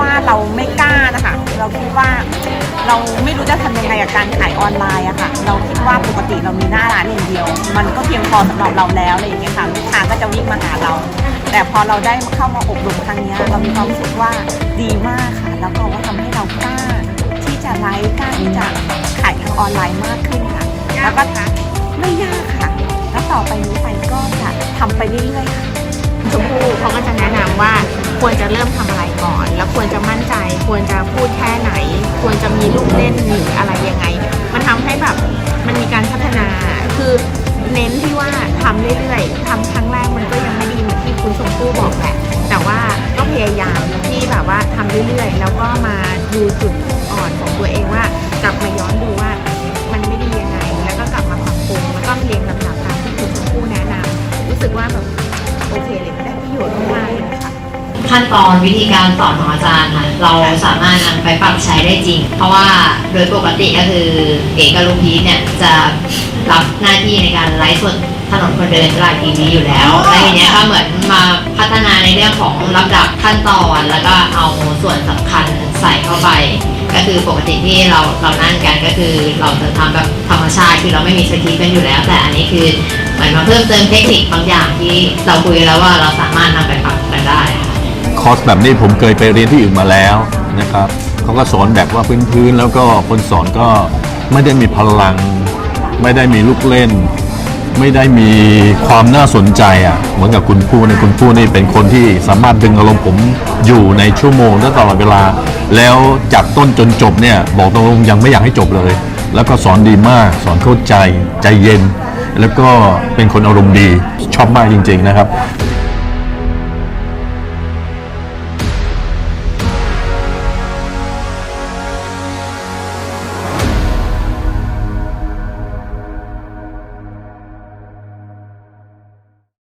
จากที่ว่าเราไม่กล้านะคะ เราคิดว่าเราไม่รู้จะทำยังไงกับการขายออนไลน์อะค่ะ เราคิดว่าปกติเรามีหน้าร้านอย่างเดียว มันก็เพียงพอสำหรับเราแล้วอะไรอย่างเงี้ยค่ะลูกค้าก็จะวิ่งมาหาเรา แต่พอเราได้เข้ามาอบรมครั้งเนี้ยเรามีความรู้สึกว่าดีมากค่ะ แล้วก็ว่าทำให้เรากล้าที่จะไลฟ์กล้าที่จะขายทางออนไลน์มากขึ้นค่ะ แล้วก็ไม่ยากค่ะ แล้วต่อไปนี้ไปก็จะทำไปเรื่อยๆค่ะ ชมพู่เขาก็จะแนะนำว่าควรจะเริ่มทำอะไรก่อน แล้วควรจะมั่นใจ ควรจะพูดแค่ไหน ควรจะมีลูกเล่นหรืออะไรยังไง มันทำให้แบบมันมีการพัฒนาคือเน้นที่ว่าทำเรื่อยๆทำครั้งแรกมันก็ยังไม่ดีเหมือนที่คุณชมพู่บอกแหละแต่ว่าก็พยายามที่แบบว่าทำเรื่อยๆ แล้วก็มาดูจุดอ่อนของตัวเองว่ากลับมาย้อนดูว่ามันไม่ดียังไง แล้วก็กลับมาปรับปรุงแล้วก็เรียงลำดับตามที่คุณชมพู่แนะนำรู้สึกว่าแบบโอเคเลยได้ประโยชน์มากเลย ขั้นตอนวิธีการสอนของอาจารย์ค่ะเราสามารถนำไปปรับใช้ได้จริง เพราะว่าโดยปกติก็คือเอกกับลุงพีทเนี่ยจะรับหน้าที่ในการไลฟ์สดถนนคนเดินตลาดทีวีอยู่แล้วแล้วทีเนี้ยก็เหมือนมาพัฒนาในเรื่องของลำดับขั้นตอน แล้วก็เอาส่วนสำคัญใส่เข้าไป ก็คือปกติที่เราเรานั่งกันก็คือเราจะทำแบบธรรมชาติคือเราไม่มีสคริปต์กันอยู่แล้ว แต่อันนี้คือเหมือนมาเพิ่มเติมเทคนิคบางอย่างที่เราคุยกันแล้วว่าเราสามารถนำไปปรับกันได้ คอร์สแบบนี้ผมเคยไปเรียนที่อื่นมาแล้วนะครับเขาก็สอนแบบว่าพื้นๆแล้วก็คนสอนก็ไม่ได้มีพลัง ไม่ได้มีลูกเล่น ไม่ได้มีความน่าสนใจอะเหมือนกับคุณผู้ในคุณผู้นี่เป็นคนที่สามารถดึงอารมณ์ผมอยู่ในชั่วโมงและตลอดเวลา แล้วจากต้นจนจบเนี่ยบอกตรงๆยังไม่อยากให้จบเลย แล้วก็สอนดีมาก สอนเข้าใจใจเย็น แล้วก็เป็นคนอารมณ์ดีชอบมากจริง ๆนะครับ